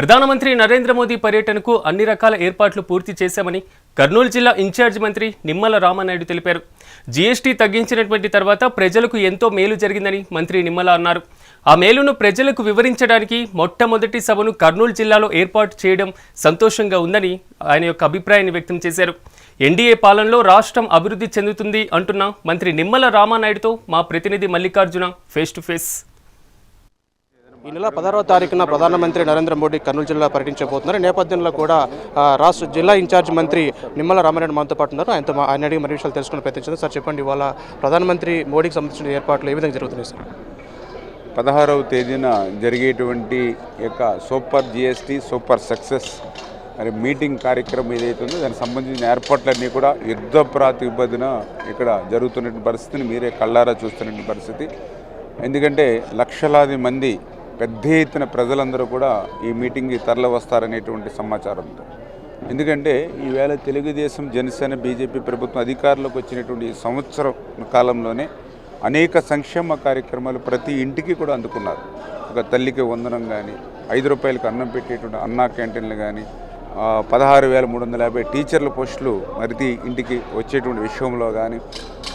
ప్రధానమంత్రి నరేంద్ర మోదీ పర్యటనకు అన్ని రకాల ఏర్పాట్లు పూర్తి చేశామని కర్నూలు జిల్లా ఇన్ఛార్జ్ మంత్రి నిమ్మల రామానాయుడు తెలిపారు. జీఎస్టీ తగ్గించినటువంటి తర్వాత ప్రజలకు ఎంతో మేలు జరిగిందని మంత్రి నిమ్మల అన్నారు. ఆ మేలును ప్రజలకు వివరించడానికి మొట్టమొదటి సభను కర్నూలు జిల్లాలో ఏర్పాటు చేయడం సంతోషంగా ఉందని ఆయన యొక్క అభిప్రాయాన్ని వ్యక్తం చేశారు. ఎన్డీఏ పాలనలో రాష్ట్రం అభివృద్ధి చెందుతుంది అంటున్న మంత్రి నిమ్మల రామానాయుడుతో మా ప్రతినిధి మల్లికార్జున ఫేస్ టు ఫేస్ ఈ నెల పదహారవ తారీఖున ప్రధానమంత్రి నరేంద్ర మోడీ కర్నూలు జిల్లా పర్యటించబోతున్నారు. ఈ నేపథ్యంలో కూడా రాష్ట్ర జిల్లా ఇన్ఛార్జ్ మంత్రి నిమ్మల రామారెడ్డి మనతో పాటు ఉన్నారు. ఆయనతో ఆయన అడిగి మరి విషయాలు తెలుసుకుని ప్రయత్నించారు సార్ చెప్పండి ఇవాళ ప్రధానమంత్రి మోడీకి సంబంధించిన ఏర్పాట్లు ఏ విధంగా జరుగుతున్నాయి సార్? పదహారవ తేదీన జరిగేటువంటి యొక్క సూపర్ జిఎస్టీ సూపర్ సక్సెస్ మరి మీటింగ్ కార్యక్రమం ఏదైతే ఉందో దానికి సంబంధించిన ఏర్పాట్లన్నీ కూడా యుద్ధ ప్రాతిపదిన ఇక్కడ జరుగుతున్నటువంటి పరిస్థితిని మీరే కళ్ళారా చూస్తున్నటువంటి పరిస్థితి. ఎందుకంటే లక్షలాది మంది పెద్ద ఎత్తున ప్రజలందరూ కూడా ఈ మీటింగ్కి తరలి వస్తారనేటువంటి సమాచారంతో ఎందుకంటే ఈవేళ తెలుగుదేశం జనసేన బీజేపీ ప్రభుత్వం అధికారంలోకి వచ్చినటువంటి సంవత్సరం కాలంలోనే అనేక సంక్షేమ కార్యక్రమాలు ప్రతి ఇంటికి కూడా అందుకున్నారు. ఒక తల్లికి వందనం కానీ ఐదు రూపాయలకు అన్నం పెట్టేటువంటి అన్నా క్యాంటీన్లు కానీ పదహారు వేల మూడు వందల యాభై టీచర్ల పోస్టులు మరిది ఇంటికి వచ్చేటువంటి విషయంలో కానీ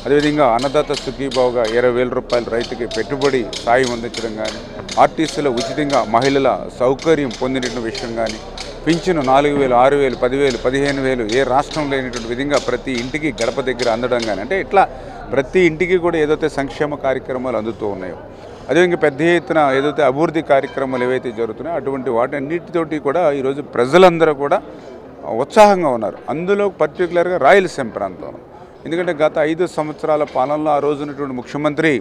అదేవిధంగా అన్నదాత సుఖీభావుగా ఇరవై వేల రూపాయలు రైతుకి పెట్టుబడి సాయం అందించడం కానీ ఆర్టీసీలో ఉచితంగా మహిళల సౌకర్యం పొందిన విషయం కానీ పింఛను నాలుగు వేలు ఆరు వేలు పదివేలు పదిహేను వేలు ఏ రాష్ట్రం లేనటువంటి విధంగా ప్రతి ఇంటికి గడప దగ్గర అందడం కానీ అంటే ఇట్లా ప్రతి ఇంటికి కూడా ఏదైతే సంక్షేమ కార్యక్రమాలు అందుతూ ఉన్నాయో అదేవిధంగా పెద్ద ఎత్తున ఏదైతే అభివృద్ధి కార్యక్రమాలు ఏవైతే జరుగుతున్నాయో అటువంటి వాటన్నిటితోటి కూడా ఈరోజు ప్రజలందరూ కూడా ఉత్సాహంగా ఉన్నారు. అందులో పర్టికులర్గా రాయలసీమ ప్రాంతం ఎందుకంటే గత ఐదు సంవత్సరాల పాలనలో ఆ రోజునటువంటి ముఖ్యమంత్రి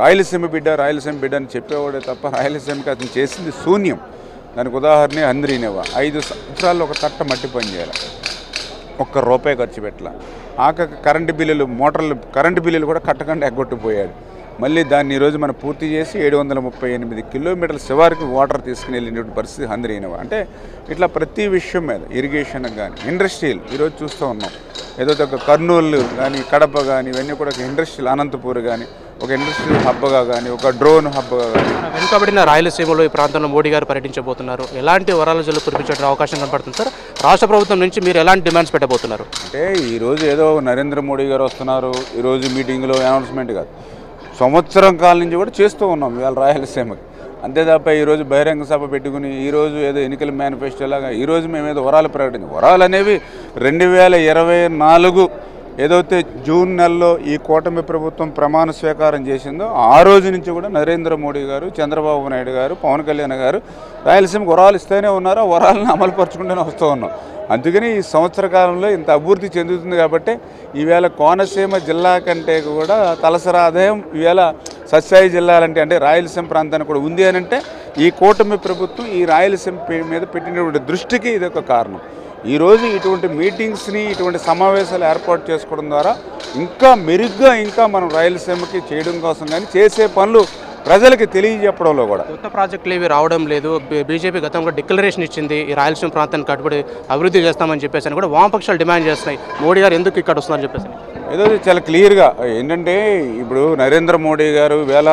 రాయలసీమ బిడ్డ రాయలసీమ బిడ్డ అని చెప్పేవాడే తప్ప రాయలసీమకి అతను చేసింది శూన్యం. దానికి ఉదాహరణ హంద్రీనేవా ఐదు సంవత్సరాల్లో ఒక తట్ట మట్టి పని చేయాలి. ఒక్క రూపాయి ఖర్చు పెట్టాల. ఆక కరెంటు బిల్లులు మోటార్లు కరెంటు బిల్లులు కూడా కట్టకుండా ఎగ్గొట్టిపోయాడు మళ్ళీ దాన్ని ఈరోజు మనం పూర్తి చేసి ఏడు వందల ముప్పై ఎనిమిది కిలోమీటర్ల శివారికి వాటర్ తీసుకుని వెళ్ళినటువంటి పరిస్థితి అందరినవా అంటే ఇట్లా ప్రతి విషయం మీద ఇరిగేషన్ కానీ ఇండస్ట్రీలు ఈరోజు చూస్తూ ఉన్నాం. ఏదో ఒక కర్నూలు కానీ కడప కానీ ఇవన్నీ కూడా ఒక ఇండస్ట్రియల్ అనంతపూర్ కానీ ఒక ఇండస్ట్రియల్ హబ్గా కానీ ఒక డ్రోన్ హబ్గా కానీ వెనుకబడిన రాయలసీమలో ఈ ప్రాంతంలో మోడీ గారు పర్యటించబోతున్నారు. ఎలాంటి వరాల జల్లు కురిపించే అవకాశం కనపడుతుంది సార్? రాష్ట్ర ప్రభుత్వం నుంచి మీరు ఎలాంటి డిమాండ్స్ పెట్టబోతున్నారు? అంటే ఈరోజు ఏదో నరేంద్ర మోడీ గారు వస్తున్నారు. ఈరోజు మీటింగ్లో అనౌన్స్మెంట్ కాదు. సంవత్సరం కాలం నుంచి కూడా చేస్తూ ఉన్నాం ఇవాళ రాయలసీమకి. అంతే తప్ప ఈరోజు బహిరంగ సభ పెట్టుకుని ఈరోజు ఏదో ఎన్నికల మేనిఫెస్టో లాగా ఈరోజు మేము ఏదో వరాలు ప్రకటించాం. వరాలు అనేవి రెండు వేల ఇరవై నాలుగు ఏదైతే జూన్ నెలలో ఈ కూటమి ప్రభుత్వం ప్రమాణ స్వీకారం చేసిందో ఆ రోజు నుంచి కూడా నరేంద్ర మోడీ గారు చంద్రబాబు నాయుడు గారు పవన్ కళ్యాణ్ గారు రాయలసీమకు వరాలు ఇస్తూనే ఉన్నారు ఆ వరాలను అమలుపరుచుకుంటూనే వస్తూ ఉన్నాం. అందుకని ఈ సంవత్సర కాలంలో ఇంత అభివృద్ధి చెందుతుంది కాబట్టి ఈవేళ కోనసీమ జిల్లా కంటే కూడా తలసరి ఆదాయం ఈవేళ సత్సాయి జిల్లాలంటే అంటే రాయలసీమ ప్రాంతానికి కూడా ఉంది అని అంటే ఈ కూటమి ప్రభుత్వం ఈ రాయలసీమ మీద పెట్టినటువంటి దృష్టికి ఇది ఒక కారణం. ఈరోజు ఇటువంటి మీటింగ్స్ని ఇటువంటి సమావేశాలు ఏర్పాటు చేసుకోవడం ద్వారా ఇంకా మెరుగ్గా ఇంకా మనం రాయలసీమకి చేయడం కోసం కానీ చేసే పనులు ప్రజలకి తెలియజెప్పడంలో కూడా. కొత్త ప్రాజెక్టులు ఏవి రావడం లేదు. బీజేపీ గతంలో డిక్లరేషన్ ఇచ్చింది. ఈ రాయలసీమ ప్రాంతాన్ని కట్టుబడి అభివృద్ధి చేస్తామని చెప్పేసి అని కూడా వామపక్షాలు డిమాండ్ చేస్తున్నాయి. మోడీ గారు ఎందుకు ఇక్కడ వస్తున్నారని చెప్పేసి. ఏదో చాలా క్లియర్గా ఏంటంటే ఇప్పుడు నరేంద్ర మోడీ గారు ఈవేళ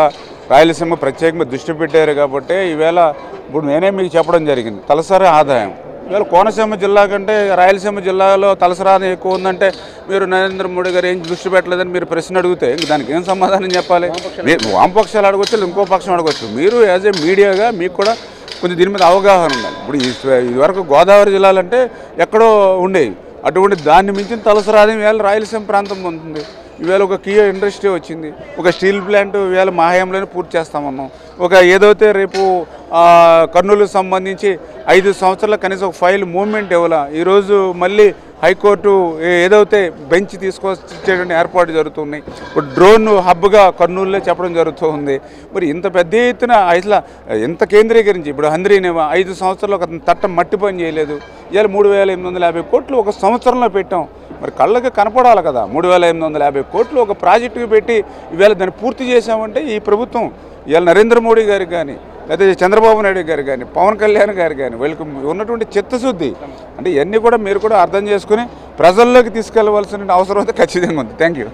రాయలసీమ ప్రత్యేకంగా దృష్టి పెట్టారు కాబట్టి ఈవేళ ఇప్పుడు నేనే మీకు చెప్పడం జరిగింది. తలసరి ఆదాయం. ఈవేళ కోనసీమ జిల్లా కంటే రాయలసీమ జిల్లాలో తలసరి ఆదాయం ఎక్కువ ఉందంటే మీరు నరేంద్ర మోడీ గారు ఏం దృష్టి పెట్టలేదని మీరు ప్రశ్న అడిగితే దానికి ఏం సమాధానం చెప్పాలి? మీరు వామపక్షాలు అడగొచ్చు లేదా ఇంకో పక్షం అడగొచ్చు. మీరు యాజ్ ఏ మీడియాగా మీకు కూడా కొంచెం దీని మీద అవగాహన ఉండాలి. ఇప్పుడు ఈ- ఇదివరకు గోదావరి జిల్లాలంటే ఎక్కడో ఉండేవి. అటువంటి దాన్ని మించిన తలసరాది వేళ రాయలసీమ ప్రాంతం ఉంటుంది ఈవేళ ఒక కియో ఇండస్ట్రీ వచ్చింది. ఒక స్టీల్ ప్లాంట్ ఈవేళ మా హయాంలోనే పూర్తి చేస్తామన్నాం. ఒక ఏదైతే రేపు కర్నూలుకు సంబంధించి ఐదు సంవత్సరాల కనీసం ఒక ఫైల్ మూవ్మెంట్ ఇవ్వాల? ఈరోజు మళ్ళీ హైకోర్టు ఏదైతే బెంచ్ తీసుకొచ్చేటువంటి ఏర్పాటు జరుగుతున్నాయి ఇప్పుడు డ్రోన్ హబ్గా కర్నూలులో చెప్పడం జరుగుతూ ఉంది మరి ఇంత పెద్ద ఎత్తున అసలు ఎంత కేంద్రీకరించి ఇప్పుడు హంద్రీనేవా ఐదు సంవత్సరాలు ఒక తట్ట మట్టి పని చేయలేదు. ఇవాళ మూడు వేల ఎనిమిది వందల యాభై కోట్లు ఒక సంవత్సరంలో పెట్టాం. మరి కళ్ళకి కనపడాలి కదా మూడు వేల ఎనిమిది వందల యాభై కోట్లు ఒక ప్రాజెక్టుకి పెట్టి ఇవాళ దాన్ని పూర్తి చేసామంటే ఈ ప్రభుత్వం ఇవాళ నరేంద్ర మోడీ గారికి కానీ లేదా చంద్రబాబు నాయుడు గారు కానీ పవన్ కళ్యాణ్ గారు కానీ వీళ్ళకి ఉన్నటువంటి చిత్తశుద్ధి అంటే ఇవన్నీ కూడా మీరు కూడా అర్థం చేసుకుని ప్రజల్లోకి తీసుకెళ్ళవలసిన అవసరం అయితే ఖచ్చితంగా ఉంది. థ్యాంక్ యూ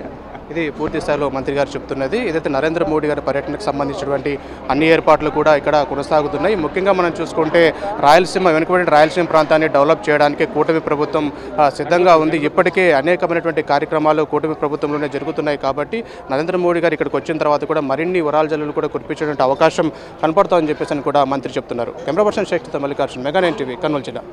ఇది పూర్తి స్థాయిలో మంత్రి గారు చెప్తున్నది. ఏదైతే నరేంద్ర మోడీ గారి పర్యటనకు సంబంధించినటువంటి అన్ని ఏర్పాట్లు కూడా ఇక్కడ కొనసాగుతున్నాయి. ముఖ్యంగా మనం చూసుకుంటే రాయలసీమ వెనుకబడిన రాయలసీమ ప్రాంతాన్ని డెవలప్ చేయడానికి కూటమి ప్రభుత్వం సిద్ధంగా ఉంది. ఇప్పటికే అనేకమైనటువంటి కార్యక్రమాలు కూటమి ప్రభుత్వంలోనే జరుగుతున్నాయి కాబట్టి నరేంద్ర మోడీ గారు ఇక్కడికి వచ్చిన తర్వాత కూడా మరిన్ని వరాల జల్లులు కూడా కురిపించేటువంటి అవకాశం కనపడుతుందని చెప్పేసి అని కూడా మంత్రి చెప్తున్నారు. కెమెరా పర్సన్ శక్తితో Mallikarjun mega nine TV Kurnool జిల్లా.